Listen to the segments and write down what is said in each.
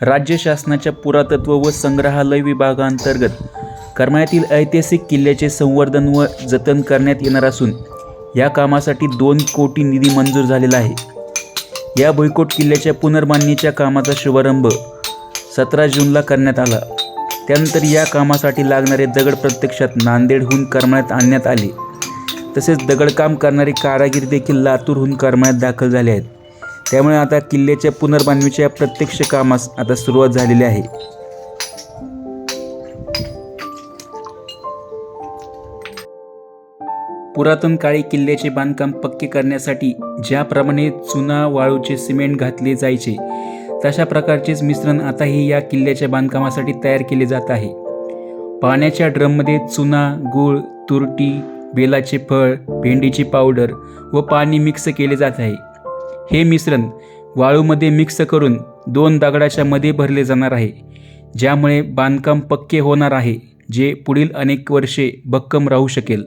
राज्य शासनाच्या पुरातत्व व संग्रहालय विभागांतर्गत करमाळ्यातील ऐतिहासिक किल्ल्याचे संवर्धन व जतन करण्यात येणार असून या कामासाठी दोन कोटी निधी मंजूर झालेला आहे. या भुईकोट किल्ल्याच्या पुनर्बांधणीच्या कामाचा शुभारंभ सतरा जूनला करण्यात आला. त्यानंतर या कामासाठी लागणारे दगड प्रत्यक्षात नांदेडहून करमाळ्यात आणण्यात आले. तसेच दगडकाम करणारे कारागीर देखील लातूरहून करमाळ्यात दाखल झाले आहेत. त्यामुळे आता किल्ल्याच्या पुनर्बांधणीच्या प्रत्यक्ष कामास आता सुरुवात झालेली आहे. पुरातन काळी किल्ल्याचे बांधकाम पक्के करण्यासाठी ज्याप्रमाणे चुना वाळूचे सिमेंट घातले जायचे तशा प्रकारचेच मिश्रण आताही या किल्ल्याच्या बांधकामासाठी तयार केले जात आहे. पाण्याच्या ड्रममध्ये चुना गूळ तुरटी बेलाचे फळ भेंडीची पावडर व पाणी मिक्स केले जात आहे. हे मिश्रण वाळूमध्ये मिक्स करून दोन दगडाच्या मध्ये भरले जाणार आहे ज्यामुळे बांधकाम पक्के होणार आहे जे पुढील अनेक वर्षे भक्कम राहू शकेल.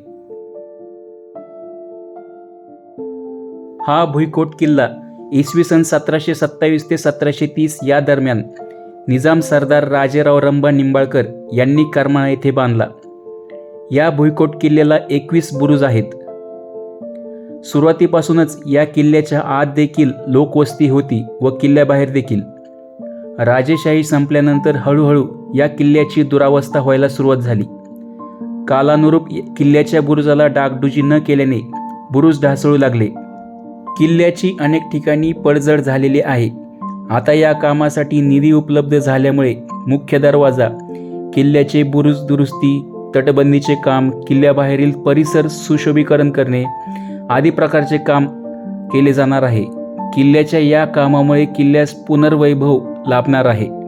हा भुईकोट किल्ला इसवी सन सतराशे सत्तावीस ते सतराशे तीस या दरम्यान निजाम सरदार राजेराव रंबा निंबाळकर यांनी करमाळा येथे बांधला. या भुईकोट किल्ल्याला एकवीस बुरुज आहेत. सुरुवातीपासूनच या किल्ल्याच्या आत देखील लोकवस्ती होती व किल्ल्याबाहेर देखील. राजेशाही संपल्यानंतर हळूहळू या किल्ल्याची दुरावस्था व्हायला सुरुवात झाली. कालानुरूप किल्ल्याच्या बुरुजाला डागडुजी न केल्याने बुरुज ढासळू लागले. किल्ल्याची अनेक ठिकाणी पडझड झालेली आहे. आता या कामासाठी निधी उपलब्ध झाल्यामुळे मुख्य दरवाजा किल्ल्याचे बुरुज दुरुस्ती तटबंदीचे काम किल्ल्याबाहेरील परिसर सुशोभीकरण करणे आदी प्रकारचे काम केले जाणार आहे. किल्ल्याच्या या कामामुळे किल्ल्यास पुनर्वैभव लाभणार आहे.